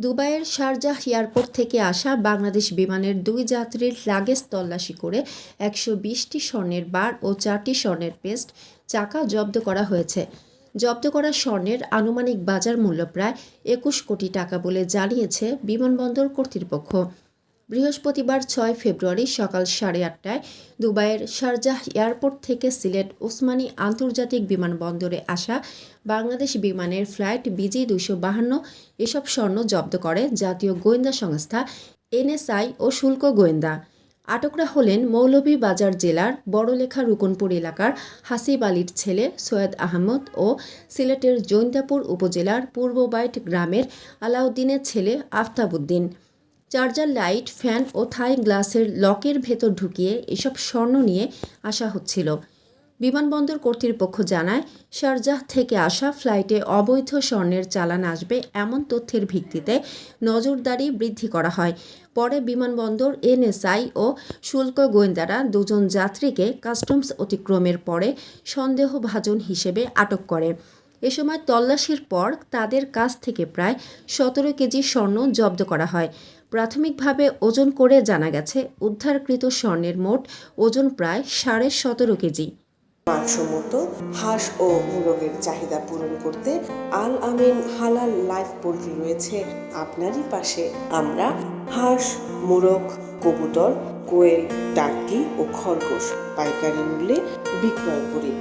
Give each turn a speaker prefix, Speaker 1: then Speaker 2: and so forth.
Speaker 1: দুবাইয়ের Sharjah airport থেকে আসা বাংলাদেশ বিমানের দুই যাত্রীর লাগেজ তল্লাশি করে একশো বিশটি স্বর্ণের বার ও চারটি স্বর্ণের পেস্ট চাকা জব্দ করা হয়েছে। জব্দ করা স্বর্ণের আনুমানিক বাজার মূল্য প্রায় একুশ কোটি টাকা বলে জানিয়েছে বিমানবন্দর কর্তৃপক্ষ। বৃহস্পতিবার ছয় ফেব্রুয়ারি সকাল সাড়ে আটটায় দুবাইয়ের শারজাহ এয়ারপোর্ট থেকে সিলেট ওসমানী আন্তর্জাতিক বিমানবন্দরে আসা বাংলাদেশ বিমানের ফ্লাইট বিজি দুইশো বাহান্ন এসব স্বর্ণ জব্দ করে জাতীয় গোয়েন্দা সংস্থা এনএসআই ও শুল্ক গোয়েন্দা। আটকরা হলেন মৌলভীবাজার জেলার বড়লেখা রুকনপুর এলাকার হাসিব আলীর ছেলে সৈয়দ আহমদ ও সিলেটের জৈন্তাপুর উপজেলার পূর্ববাইট গ্রামের আলাউদ্দিনের ছেলে আফতাবউদ্দিন। চার্জার লাইট, ফ্যান ও থাই গ্লাসের লকের ভেতর ঢুকিয়ে এসব স্বর্ণ নিয়ে আসা হচ্ছিল। বিমানবন্দর কর্তৃপক্ষ জানায়, শারজাহ থেকে আসা ফ্লাইটে অবৈধ স্বর্ণের চালান আসবে এমন তথ্যের ভিত্তিতে নজরদারি বৃদ্ধি করা হয়। পরে বিমানবন্দর, এনএসআই ও শুল্ক গোয়েন্দারা দুজন যাত্রীকে কাস্টমস অতিক্রমের পরে সন্দেহভাজন হিসেবে আটক করে। এ সময় তল্লাশির পর তাদের কাছ থেকে প্রায় সতেরো কেজি স্বর্ণ জব্দ করা হয়। প্রাথমিকভাবে ওজন করে জানা গেছে, উদ্ধারকৃত স্বর্ণের মোট ওজন প্রায় সাড়ে সতেরো কেজি।
Speaker 2: মানসম্মত হাঁস ও মুরগের চাহিদা পূরণ করতে আল আমিন হালাল লাইফ পোল্ট্রি রয়েছে। আপনারই পাশে আমরা হাঁস, মুরগ, কবুতর, কোয়েল টার্কি ও খরগোশ পাইকারি মূল্যে বিক্রয় করি।